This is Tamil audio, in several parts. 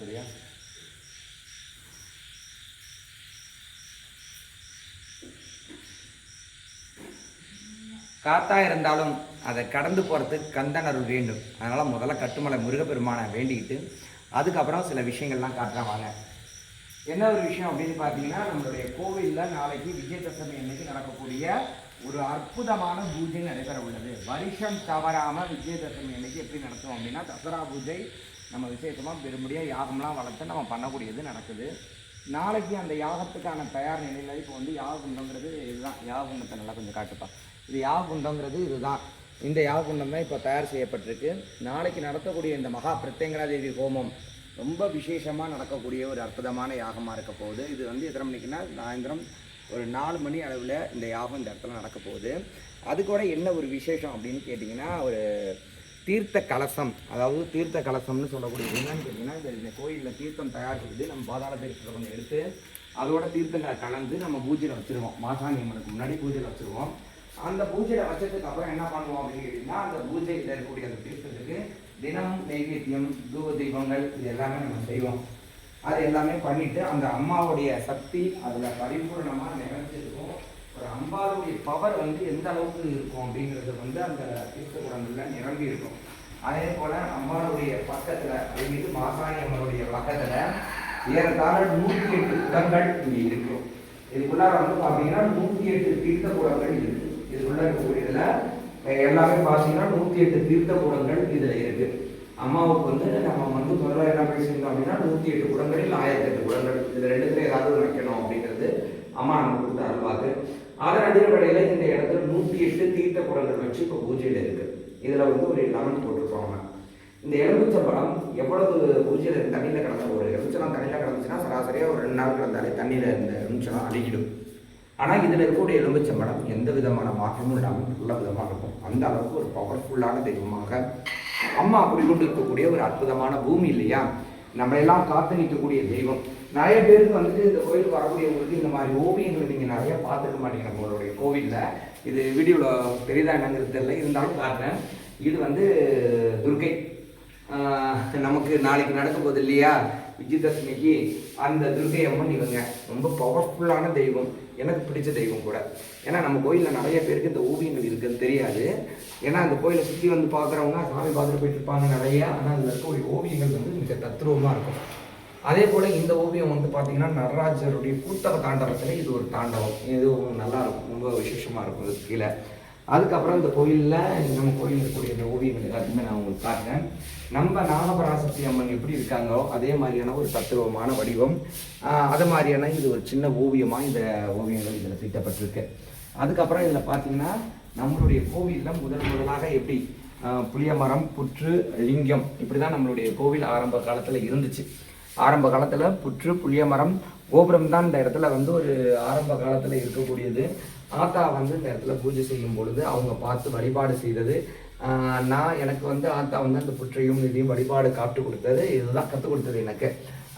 சரியா காத்தா இருந்தாலும் அதை கடந்து போகிறதுக்கு கந்தன் அருள் வேண்டும். அதனால் முதல்ல கட்டுமலை முருகப்பெருமானை வேண்டிக்கிட்டு அதுக்கப்புறம் சில விஷயங்கள்லாம் காட்டுறேன் வாங்க. என்ன ஒரு விஷயம் அப்படின்னு பார்த்தீங்கன்னா நம்மளுடைய கோவிலில் நாளைக்கு விஜயதசமி அன்னைக்கு நடக்கக்கூடிய ஒரு அற்புதமான பூஜை நடைபெற உள்ளது. வருஷம் தவறாமல் விஜயதசமி அன்னைக்கு எப்படி நடத்தும் அப்படின்னா தசரா பூஜை நம்ம விசேஷமாக பெரும்படியாக யாகம்லாம் வளர்த்து நம்ம பண்ணக்கூடியது நடக்குது. நாளைக்கு அந்த யாகத்துக்கான தயார் நிலையில் இப்போ வந்து யாககுண்டங்கிறது இதுதான். யாககுண்டத்தை நல்லா கொஞ்சம் காட்டுப்பா. இது யாககுண்டங்கிறது இதுதான். இந்த யாககுண்டம் தான் இப்போ தயார் செய்யப்பட்டிருக்கு. நாளைக்கு நடத்தக்கூடிய இந்த மகா பிரத்யங்கரா தேவி ஹோமம் ரொம்ப விசேஷமாக நடக்கக்கூடிய ஒரு அற்புதமான யாகமாக இருக்க போகுது. இது வந்து எத்தனை மணிக்குன்னா சாயந்தரம் ஒரு நாலு மணி அளவில் இந்த யாகம் இந்த இடத்துல நடக்க போகுது. அது கூட என்ன ஒரு விசேஷம் அப்படின்னு கேட்டிங்கன்னா ஒரு தீர்த்த கலசம் அதாவது தீர்த்த கலசம்னு சொல்லக்கூடிய என்னன்னு கேட்டிங்கன்னா இந்த கோயிலில் தீர்த்தம் தயார் செய்து நம்ம பாதாள தீர்த்தத்தை கொஞ்சம் எடுத்து அதோட தீர்த்தங்களை கலந்து நம்ம பூஜையில் வச்சுருவோம். மாசாணி அம்மனுக்கு முன்னாடி பூஜையில் வச்சுருவோம். அந்த பூஜையில் வச்சதுக்கு அப்புறம் என்ன பண்ணுவோம் அப்படின்னு கேட்டிங்கன்னா அந்த பூஜையில் இருக்கக்கூடிய அந்த தீர்த்தத்துக்கு தினமும் நைவேத்தியம் தூவ தெய்வங்கள் இது எல்லாமே நம்ம செய்வோம். அது எல்லாமே பண்ணிட்டு அந்த அம்மாவுடைய சக்தி அதில் பரிபூர்ணமாக நிறைஞ்சிருக்கும் அம்பாளுடைய பவர் வந்து எந்த அளவுக்கு இருக்கும் அப்படிங்கிறது வந்து அந்த தீர்த்தகுடங்களில் நிரம்பி இருக்கும். அதே போல் அம்பாளுடைய பக்கத்தில் அது மீது மாசாணி அம்மனுடைய பக்கத்தில் ஏறத்தாழ நூற்றி எட்டு குடங்கள் இங்கே இருக்கும். இதுக்குள்ளார வந்து பார்த்தீங்கன்னா நூற்றி எட்டு தீர்த்த குடங்கள் இருக்கு. இதுக்குள்ள இருக்கக்கூடியதில் எல்லாமே பார்த்தீங்கன்னா நூற்றி எட்டு தீர்த்த குடங்கள் இதில் இருக்கு. அம்மாவுக்கு வந்து நம்ம வந்து முதல்ல என்ன பேசியிருந்தோம் அப்படின்னா நூற்றி எட்டு குடங்களில் ஆயிரத்தி எட்டு குடங்கள். இது ரெண்டுத்துல ஏதாவது வைக்கணும் அப்படிங்கிறது அம்மா நம்ம கொடுத்த அருள்வாக்கு அதன் அதிர்வடையில் இந்த இடத்துல நூற்றி எட்டு தீர்த்த குடங்கள் வச்சு இப்போ பூஜையில் இருக்கு. இதில் வந்து ஒரு லெமன் போட்டிருப்பாங்க. இந்த எலுமிச்சம்பழம் எவ்வளவு பூஜையில் தண்ணியில் கிடந்த ஒரு எலுமிச்சலாம் தண்ணியில் கிடந்துச்சுன்னா சராசரியாக ஒரு ரெண்டு நாள் கிடந்தாலே தண்ணியில் இந்த எலுமிச்சலாம் அழிக்கிடும் ஆனால் இதில் இருக்கக்கூடிய எலுமிச்சம்பழம் எந்த விதமான மாற்றமும் இல்லாமல் நல்ல விதமாக இருக்கும். அந்த அளவுக்கு ஒரு பவர்ஃபுல்லான தெய்வமாக அம்மா குறிக்கொண்டு இருக்கக்கூடிய ஒரு அற்புதமான பூமி இல்லையா? நம்ம எல்லாம் காத்து நிற்கக்கூடிய தெய்வம். நிறைய பேருக்கு வந்துட்டு இந்த கோயிலுக்கு வரக்கூடியவங்களுக்கு இந்த மாதிரி ஓவியங்கள் நீங்கள் நிறைய பார்த்துக்க மாட்டீங்க நம்மளுடைய கோவிலில். இது வீடியோவில் பெரிதாக என்னங்கிறது தெரியல. இருந்தாலும் காட்டுறேன் இது வந்து துர்கை நமக்கு நாளைக்கு நடக்கும் போது இல்லையா? விஜயதசமிக்கு அந்த துர்கை அம்மன் இவங்க. ரொம்ப பவர்ஃபுல்லான தெய்வம். எனக்கு பிடிச்ச தெய்வம் கூட. ஏன்னா நம்ம கோயிலில் நிறைய பேருக்கு இந்த ஓவியங்கள் இருக்குன்னு தெரியாது. ஏன்னா அந்த கோயிலை சுற்றி வந்து பார்க்குறவங்க சாமி பார்த்துட்டு போயிட்டு இருப்பாங்க நிறையா. ஆனால் அதில் இருக்கக்கூடிய ஓவியங்கள் வந்து மிக தத்ரூபமாக இருக்கும். அதே போல் இந்த ஓவியம் வந்து பார்த்தீங்கன்னா நடராஜருடைய கூத்தக தாண்டவத்தில் இது ஒரு தாண்டவம். இது நல்லா இருக்கும். ரொம்ப விசேஷமாக இருக்கும் இது கீழே. அதுக்கப்புறம் இந்த கோயிலில் நம்ம கோயில் இருக்கக்கூடிய இந்த ஓவியங்கள் எல்லாத்தையுமே நான் உங்களுக்கு காட்டுறேன். நம்ம நாகபராசக்தி அம்மன் எப்படி இருக்காங்களோ அதே மாதிரியான ஒரு தத்துவமான வடிவம். அது மாதிரியான இது ஒரு சின்ன ஓவியமாக இந்த ஓவியங்கள் இதில் தீட்டப்பட்டிருக்கு. அதுக்கப்புறம் இதில் பார்த்தீங்கன்னா நம்மளுடைய கோவிலில் முதல் முதலாக எப்படி புளிய மரம் புற்று லிங்கம் இப்படி தான் நம்மளுடைய கோவில் ஆரம்ப காலத்தில் இருந்துச்சு. ஆரம்ப காலத்தில் புற்று புளிய மரம் கோபுரம் தான் இந்த இடத்துல வந்து ஒரு ஆரம்ப காலத்தில் இருக்கக்கூடியது. ஆத்தா வந்து இந்த இடத்துல பூஜை செய்யும் பொழுது அவங்க பார்த்து வழிபாடு செய்தது. நான் எனக்கு வந்து ஆத்தா வந்து அந்த புற்றையும் இதையும் வழிபாடு காட்டு கொடுத்தது. இதுதான் கற்றுக் கொடுத்தது எனக்கு.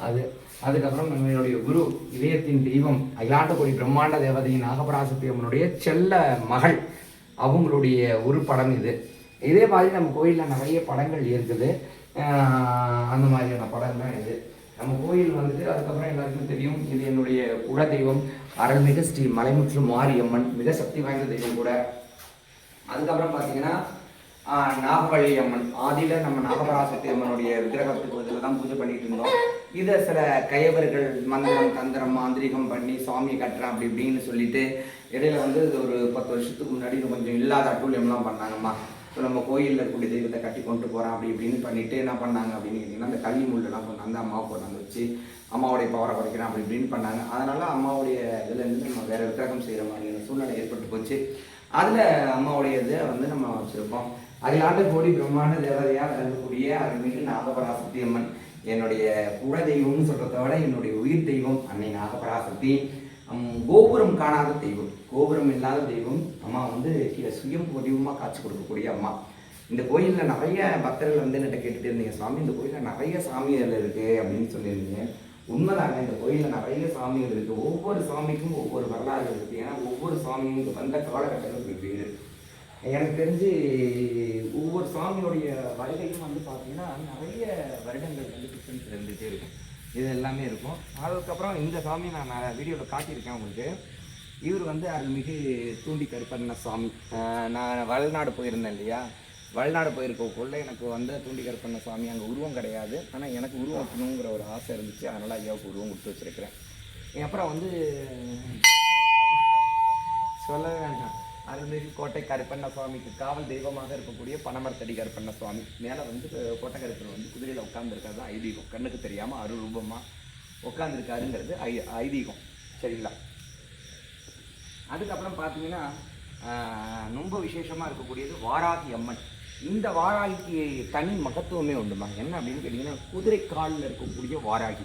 அது அதுக்கப்புறம் நம்மளுடைய குரு இதயத்தின் தெய்வம் அகிலாண்டகோடி பிரம்மாண்ட தேவதையின் நாகபராசக்தி அம்மனுடைய செல்ல மகள். அவங்களுடைய ஒரு படம் இது. இதே மாதிரி நம்ம கோயிலில் நிறைய படங்கள் இருக்குது. அந்த மாதிரியான படம் தான் இது. நம்ம கோயில் வந்துட்டு அதுக்கப்புறம் எல்லாருக்கும் தெரியும். இது என்னுடைய குல தெய்வம் அருள்மிகு ஸ்ரீ மலைமுற்று மாரியம்மன் மிக சக்தி வாய்ந்த தெய்வம் கூட. அதுக்கப்புறம் பார்த்தீங்கன்னா ஆஹ், நாகவள்ளி அம்மன் ஆதியில் நம்ம நாகபராசக்தி அம்மனுடைய விக்கிரகத்துக்கு இதில் தான் பூஜை பண்ணிட்டு இருந்தோம். இதை சில கையவர்கள் மந்திரம் தந்திரம் மாந்திரிகம் பண்ணி சுவாமியை கட்டுறேன் அப்படி இப்படின்னு சொல்லிட்டு இடையில வந்து ஒரு பத்து வருஷத்துக்கு முன்னாடி கொஞ்சம் இல்லாத அட்டூழியம்லாம் பண்ணாங்கம்மா. இப்போ நம்ம கோயிலில் இருக்கக்கூடிய தெய்வத்தை கட்டி கொண்டு போகிறோம் அப்படி இப்படின்னு பண்ணிவிட்டு என்ன பண்ணாங்க அப்படின்னு கேட்டிங்கன்னா அந்த கல்வி முள்ளெல்லாம் கொண்டு வந்து அம்மாவை கொண்டாந்து வச்சு அம்மாவுடைய பவரை குறைக்கிறேன் அப்படி இப்படின்னு பண்ணாங்க. அதனால அம்மாவுடைய இதுலேருந்து நம்ம வேறு விக்கிரகம் செய்கிற மாதிரியான சூழ்நிலை ஏற்பட்டு போச்சு. அதில் அம்மாவுடைய இதை வந்து நம்ம வச்சுருப்போம் அகிலாண்ட கோடி பிரம்மாண்ட தேவதையாக இருக்கக்கூடிய அருள்மிகு நாகபராசக்தி அம்மன் என்னுடைய குல தெய்வம்னு சொல்கிறத விட என்னுடைய உயிர் தெய்வம் அன்னை நாகபராசக்தி. கோபுரம் காணாத தெய்வம். கோபுரம் இல்லாத தெய்வம் அம்மா வந்து கீழே சுயம் வடிவமாக காட்சி கொடுக்கக்கூடிய அம்மா. இந்த கோயிலில் நிறைய பக்தர்கள் வந்து என்கிட்ட கேட்டுட்டு இருந்தீங்க சாமி இந்த கோயிலில் நிறைய சாமிகள் இருக்குது அப்படின்னு சொல்லியிருந்தீங்க. உண்மைதாங்க இந்த கோயிலில் நிறைய சாமிகள் இருக்குது ஒவ்வொரு சாமிக்கும் ஒவ்வொரு வரலாறு இருக்குது ஏன்னா ஒவ்வொரு சாமியும் இங்கே வந்த காலகட்டங்கள் இருக்குது எனக்கு தெரிஞ்சு ஒவ்வொரு சாமியோடைய வருகையும் வந்து பார்த்தீங்கன்னா நிறைய வருடங்கள் வந்து டிஃப்ரென்ஸ் இருந்துகிட்டே இருக்கும். இது எல்லாமே இருக்கும். அதுக்கப்புறம் இந்த சாமி நான் நிறைய வீடியோவில் காட்டியிருக்கேன் உங்களுக்கு. இவர் வந்து அருள்மிகு தூண்டி கருப்பண்ண சாமி. நான் வளநாடு போயிருந்தேன் இல்லையா? வளநாடு போயிருக்கக்குள்ள எனக்கு வந்து தூண்டி கருப்பண்ண சாமி அங்கே உருவம் கிடையாது. ஆனால் எனக்கு உருவம் வைக்கணுங்கிற ஒரு ஆசை இருந்துச்சு. அதனால் ஐயாவுக்கு உருவம் கொடுத்து வச்சிருக்கிறேன். அப்புறம் வந்து சொல்ல வேண்டாம். அருள்மிகு கோட்டை கருப்பண்ண சுவாமிக்கு காவல் தெய்வமாக இருக்கக்கூடிய பனமரத்தடி கருப்பண்ண சுவாமி மேலே வந்து கோட்டை கருப்பர் வந்து குதிரையில் உட்காந்துருக்காது ஐதீகம். கண்ணுக்கு தெரியாமல் அருள் ரூபமாக உட்காந்துருக்காருங்கிறது ஐ ஐதீகம். சரிங்களா? அதுக்கப்புறம் பார்த்தீங்கன்னா ரொம்ப விசேஷமாக இருக்கக்கூடியது வாராகி அம்மன். இந்த வாராகிக்கு தனி மகத்துவமே உண்டுமா? என்ன அப்படின்னு கேட்டிங்கன்னா குதிரை காலில் இருக்கக்கூடிய வாராகி.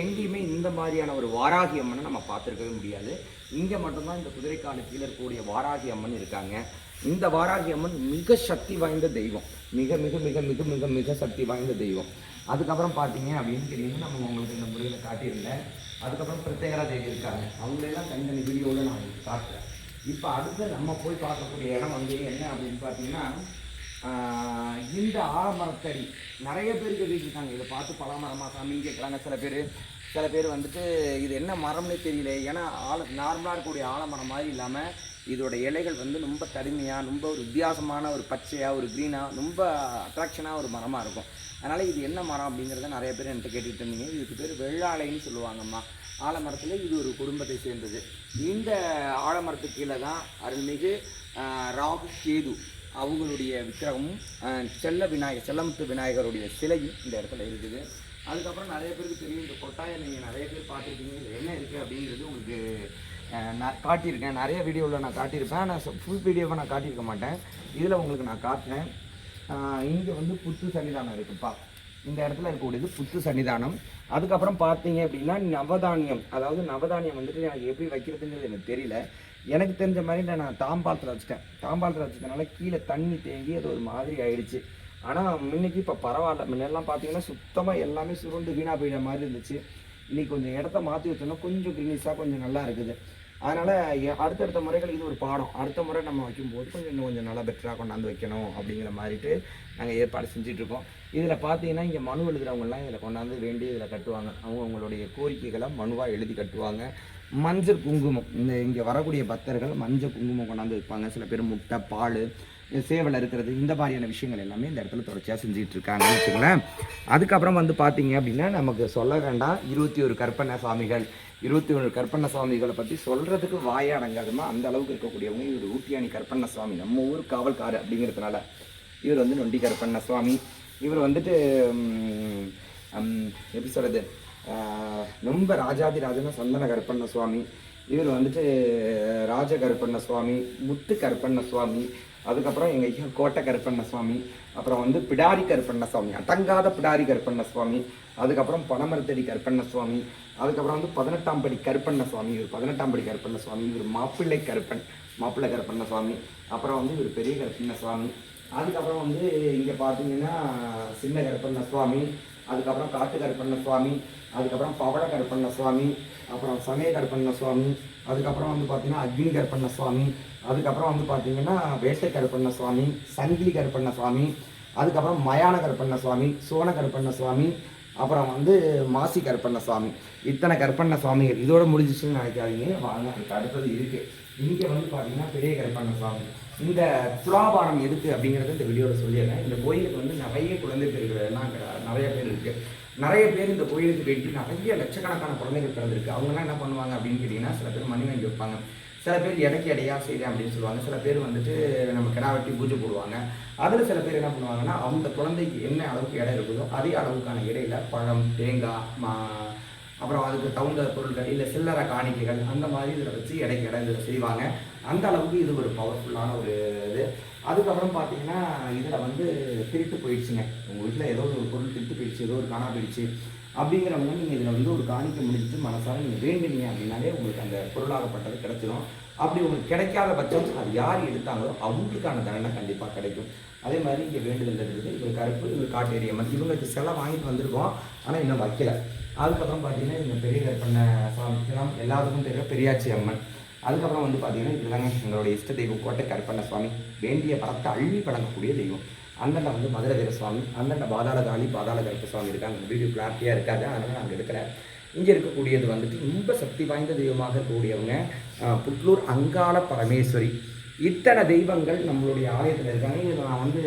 எங்கேயுமே இந்த மாதிரியான ஒரு வாராகி அம்மனை நம்ம பார்த்துருக்கவே முடியாது. இங்கே மட்டும்தான் இந்த குதிரை கீழே இருக்கக்கூடிய வாராகி அம்மன் இருக்காங்க. இந்த வாராகி அம்மன் மிக சக்தி வாய்ந்த தெய்வம். மிக மிக மிக மிக மிக மிக சக்தி வாய்ந்த தெய்வம். அதுக்கப்புறம் பார்த்தீங்க அப்படின்னு தெரியும் நம்ம உங்களுக்கு இந்த முறையில் காட்டியிருந்தேன். அதுக்கப்புறம் பிரத்யேகரா தேவி இருக்காங்க. அவங்களெல்லாம் தனித்தனி வீடியோவில் நான் காட்டுறேன். இப்போ அடுத்து நம்ம போய் பார்க்கக்கூடிய இடம் வந்து என்ன அப்படின்னு பார்த்தீங்கன்னா இந்த ஆலமரத்தடி. நிறைய பேர் கேட்டுருக்காங்க இதை பார்த்து பலாமரமா சாமின்னு கேட்குறாங்க சில பேர். சில பேர் வந்துட்டு இது என்ன மரம்னே தெரியல. ஏன்னா ஆல நார்மலாக இருக்கக்கூடிய ஆலமரம் மாதிரி இல்லாமல் இதோட இலைகள் வந்து ரொம்ப தனிமையாக ரொம்ப ஒரு வித்தியாசமான ஒரு பச்சையாக ஒரு க்ரீனாக ரொம்ப அட்ராக்ஷனாக ஒரு மரமாக இருக்கும். அதனால் இது என்ன மரம் அப்படிங்கிறத நிறைய பேர் என்கிட்ட கேட்டுட்டு இருந்தீங்க இதுக்கு பேர் வெள்ளாலைன்னு சொல்லுவாங்கம்மா. ஆலமரத்தில் இது ஒரு குடும்பத்தை சேர்ந்தது. இந்த ஆலமரத்துக்கு கீழே தான் அருள்மிகு ராகு கேது. அவங்களுடைய விக்கிரகமும் செல்ல விநாயகர் செல்லமுத்து விநாயகருடைய சிலையும் இந்த இடத்துல இருக்குது. அதுக்கப்புறம் நிறைய பேருக்கு தெரியும் இந்த கொட்டாயை நீங்கள் நிறைய பேர் பார்த்துருக்கீங்க இது என்ன இருக்குது அப்படிங்கிறது உங்களுக்கு நான் காட்டியிருக்கேன். நிறைய வீடியோவில் நான் காட்டியிருப்பேன். நான் ஃபுல் வீடியோவை நான் காட்டியிருக்க மாட்டேன். இதில் உங்களுக்கு நான் காட்டுறேன். இங்கே வந்து புத்து சன்னிதானம் இருக்குப்பா. இந்த இடத்துல இருக்கக்கூடியது புத்து சன்னிதானம். அதுக்கப்புறம் பார்த்தீங்க அப்படின்னா நவதானியம். அதாவது நவதானியம் வந்துட்டு எனக்கு எப்படி வைக்கிறதுங்கிறது எனக்கு தெரியல. எனக்கு தெரிஞ்ச மாதிரி நான் நான் தாம்பாலத்தில் வச்சுட்டேன். தாம்பாலத்தில் வச்சதுனால கீழே தண்ணி தேங்கி அது ஒரு மாதிரி ஆயிடுச்சு. ஆனால் முன்னைக்கு இப்போ பரவாயில்ல. முன்னெல்லாம் பார்த்தீங்கன்னா சுத்தமாக எல்லாமே சுருண்டு வீணாக போயிட மாதிரி இருந்துச்சு. இன்னைக்கு கொஞ்சம் இடத்த மாற்றி வச்சோன்னா கொஞ்சம் க்ரீனிஷாக கொஞ்சம் நல்லா இருக்குது. அதனால் அடுத்தடுத்த முறைகள் இது ஒரு பாடம். அடுத்த முறை நம்ம வைக்கும்போது கொஞ்சம் இன்னும் கொஞ்சம் நல்லா பெட்டராக கொண்டாந்து வைக்கணும் அப்படிங்கிற மாதிரிட்டு நாங்கள் ஏற்பாடு செஞ்சிட்ருக்கோம். இதில் பார்த்தீங்கன்னா இங்கே மனு எழுதுகிறவங்கலாம் இதில் கொண்டாந்து வேண்டி இதில் கட்டுவாங்க. அவங்க அவங்களுடைய கோரிக்கைகளை மனுவாக எழுதி கட்டுவாங்க. மஞ்சள் குங்குமம். இந்த இங்கே வரக்கூடிய பக்தர்கள் மஞ்சள் குங்குமம் கொண்டாந்து வைப்பாங்க. சில பேர் முட்டை பால் சேவல் இருக்கிறது இந்த மாதிரியான விஷயங்கள் எல்லாமே இந்த இடத்துல தொடர்ச்சியாக செஞ்சுட்டு இருக்காங்கன்னு வச்சுங்களேன் அதுக்கப்புறம் வந்து பார்த்தீங்க அப்படின்னா நமக்கு சொல்ல வேண்டாம். இருபத்தி ஒரு கற்பனை சாமிகள். இருபத்தி ஒரு கற்பண்ண சுவாமிகளை பற்றி சொல்கிறதுக்கு வாயடங்காதுமா அந்த அளவுக்கு இருக்கக்கூடியவங்க இவர் ஊட்டியாணி கற்பண்ண சுவாமி நம்ம ஊர் காவல்காரு அப்படிங்கிறதுனால இவர் வந்து நொண்டி கற்பண்ண சுவாமி இவர் வந்துட்டு எப்படி சொல்கிறது ரொம்ப ராஜாதி ராஜன சந்தன கருப்பண்ண சுவாமி இவர் வந்துட்டு ராஜ கருப்பண்ண சுவாமி முத்து கருப்பண்ண சுவாமி அதுக்கப்புறம் எங்கள் ஐயா கோட்டை கருப்பண்ண சுவாமி அப்புறம் வந்து பிடாரி கருப்பண்ண சுவாமி அடங்காத பிடாரி கருப்பண்ண சுவாமி அதுக்கப்புறம் பனமரத்தடி கருப்பண்ண சுவாமி அதுக்கப்புறம் வந்து பதினெட்டாம் படி கருப்பண்ண சுவாமி இவர் பதினெட்டாம் படி கருப்பண்ண சுவாமி இவர் மாப்பிள்ளை கருப்பன் மாப்பிள்ளை கருப்பண்ண சுவாமி அப்புறம் வந்து இவர் பெரிய கருப்பண்ண சுவாமி அதுக்கப்புறம் வந்து இங்கே பார்த்தீங்கன்னா சின்ன கருப்பண்ண சுவாமி அதுக்கப்புறம் காட்டு கருப்பண்ண சுவாமி அதுக்கப்புறம் பவள கருப்பண்ண சுவாமி அப்புறம் சமய கருப்பண்ண சுவாமி அதுக்கப்புறம் வந்து பார்த்தீங்கன்னா அக்னி கருப்பண்ண சுவாமி அதுக்கப்புறம் வந்து பார்த்தீங்கன்னா வேட்டை கருப்பண்ண சுவாமி சங்கிலி கருப்பண்ண சுவாமி அதுக்கப்புறம் மயான கருப்பண்ண சுவாமி சோன கருப்பண்ண சுவாமி அப்புறம் வந்து மாசி கருப்பண்ண சுவாமி. இத்தனை கருப்பண்ண சுவாமிகள். இதோட முடிஞ்சிச்சுன்னு நினைக்காதீங்க. வாங்க அதுக்கு அடுத்தது இருக்கு. இங்கே வந்து பார்த்தீங்கன்னா பெரிய கருப்பண்ண சுவாமி. இந்த துலாபாரம் எதுக்கு அப்படிங்கிறத இந்த வீடியோவில் சொல்லிடுறேன். இந்த கோயிலுக்கு வந்து நிறைய குழந்தை பேர்கள் கிடையாது நிறைய பேர் இருக்குது நிறைய பேர் இந்த கோயிலுக்கு வேண்டி நிறைய லட்சக்கணக்கான குழந்தைகள் பிறந்திருக்கு. அவங்கெல்லாம் என்ன பண்ணுவாங்க அப்படின்னு கேட்டிங்கன்னா சில பேர் மணி வாங்கி வைப்பாங்க. சில பேர் இடைக்கு இடையா செய்கிறேன் அப்படின்னு சொல்லுவாங்க. சில பேர் வந்துட்டு நம்ம கிடா வெட்டி பூஜை போடுவாங்க. அதில் சில பேர் என்ன பண்ணுவாங்கன்னா அந்த குழந்தைக்கு என்ன அளவுக்கு இடம் இருக்குதோ அதே அளவுக்கான இடையில பழம் தேங்காய் மா அப்புறம் அதுக்கு தகுந்த பொருட்கள் இல்லை சில்லறை காணிக்கைகள் அந்த மாதிரி இதில் வச்சு இடைக்கு இடம் இதில் செய்வாங்க. அந்த அளவுக்கு இது ஒரு பவர்ஃபுல்லான ஒரு இது. அதுக்கப்புறம் பார்த்தீங்கன்னா இதில் வந்து திருட்டு போயிடுச்சுங்க. உங்கள் வீட்டில் ஏதோ ஒரு பொருள் திருட்டு போயிடுச்சு ஏதோ ஒரு காணா போயிடுச்சு. அப்படிங்கிறவங்க நீங்கள் இதில் வந்து ஒரு காணிக்க முடிச்சு மனசார நீங்கள் வேண்டுனீங்க அப்படின்னாலே உங்களுக்கு அந்த பொருளாகப்பட்டது கிடைச்சிரும். அப்படி உங்களுக்கு கிடைக்காத பட்சம் அது யார் எடுத்தாங்களோ அவங்களுக்கான தண்டனை கண்டிப்பாக கிடைக்கும். அதே மாதிரி இங்கே வேண்டுதல் இருக்குது இவர் கருப்பு இவர் காட்டேரியம்மன் இவங்களுக்கு செலவு வாங்கிட்டு வந்திருக்கோம் ஆனால் இன்னும் வைக்கல. அதுக்கப்புறம் பார்த்தீங்கன்னா இவங்க பெரிய கற்பனை சாமி எல்லாத்துக்கும் தெரியும். பெரியாச்சி அம்மன். அதுக்கப்புறம் வந்து பார்த்தீங்கன்னா இதுதாங்க எங்களுடைய இஷ்ட தெய்வம் கோட்டை கருப்பண்ண சுவாமி. வேண்டிய பலத்தை அள்ளி வழங்கக்கூடிய தெய்வம். அந்தண்ட வந்து மதுரை வீர சுவாமி அந்தண்ட பாதாள பாதாள கருப்ப சுவாமி இருக்காங்க. வீடியோ கிளாரிட்டியாக இருக்காது அதனால் நான் எடுக்கிறேன். இங்கே இருக்கக்கூடியது வந்துட்டு ரொம்ப சக்தி வாய்ந்த தெய்வமாக இருக்கக்கூடியவங்க புட்லூர் அங்காள பரமேஸ்வரி. இத்தனை தெய்வங்கள் நம்மளுடைய ஆலயத்தில் இருக்காங்க. இது நான் வந்து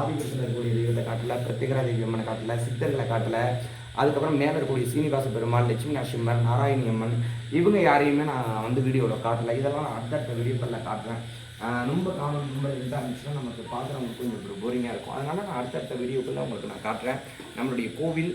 ஆதிபத்தில் இருக்கக்கூடிய தெய்வத்தை காட்டல பிரத்யேகரா தெய்வம்மனை காட்டல சித்தர்களை காட்டல அதுக்கப்புறம் மேலே இருக்கக்கூடிய சீனிவாச பெருமாள் லட்சுமி நரசிம்மர் நாராயணி அம்மன் இவங்க யாரையுமே நான் வந்து வீடியோவில் காட்டல. இதெல்லாம் நான் அடுத்தடுத்த வீடியோக்களில் காட்டுறேன். ரொம்ப காலம் ரொம்ப இதாக இருந்துச்சுன்னா நமக்கு பார்க்குறவங்களுக்கு கொஞ்சம் ஒரு போரிங்காக இருக்கும். அதனால் நான் அடுத்தடுத்த வீடியோக்குள்ளே உங்களுக்கு நான் காட்டுறேன். நம்மளுடைய கோவில்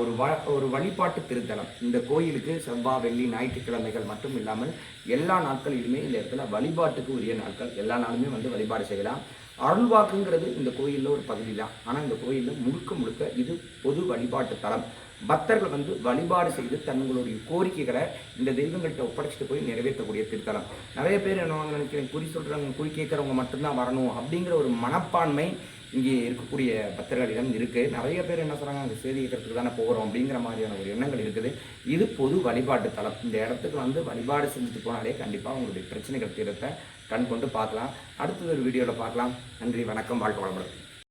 ஒரு வ ஒரு வழிபாட்டு திருத்தலம். இந்த கோயிலுக்கு செவ்வாய் வெள்ளி ஞாயிற்றுக்கிழமைகள் மட்டும் இல்லாமல் எல்லா நாட்களிலுமே இந்த இடத்துல வழிபாட்டுக்கு உரிய நாட்கள். எல்லா நாளுமே வந்து வழிபாடு செய்யலாம். அருள்வாக்குங்கிறது இந்த கோயிலில் ஒரு பகுதி தான் ஆனால் இந்த கோயிலில் முழுக்க முழுக்க இது பொது வழிபாட்டு தலம். பக்தர்கள் வந்து வழிபாடு செய்து தங்களுடைய கோரிக்கைகளை இந்த தெய்வங்கள்கிட்ட ஒப்படைச்சிட்டு போய் நிறைவேற்றக்கூடிய திருத்தலம். நிறைய பேர் என்ன நினைக்கிறேன் குறி சொல்கிறவங்க குறி கேட்குறவங்க மட்டும்தான் வரணும் அப்படிங்கிற ஒரு மனப்பான்மை இங்கே இருக்கக்கூடிய பக்தர்களிடம் இருக்குது நிறைய பேர் என்ன சொல்கிறாங்க அங்கே செய்தி கேட்கறதுக்கு தானே போகிறோம் அப்படிங்கிற மாதிரியான ஒரு எண்ணங்கள் இருக்குது. இது பொது வழிபாட்டு தலம். இந்த இடத்துக்கு வந்து வழிபாடு செஞ்சுட்டு போனாலே கண்டிப்பாக உங்களுடைய பிரச்சனைகள் தீரத்தை கண் கொண்டு பார்க்கலாம். அடுத்தது ஒரு வீடியோவில் பார்க்கலாம். நன்றி வணக்கம் வாழ்க்கை வளமுடன்.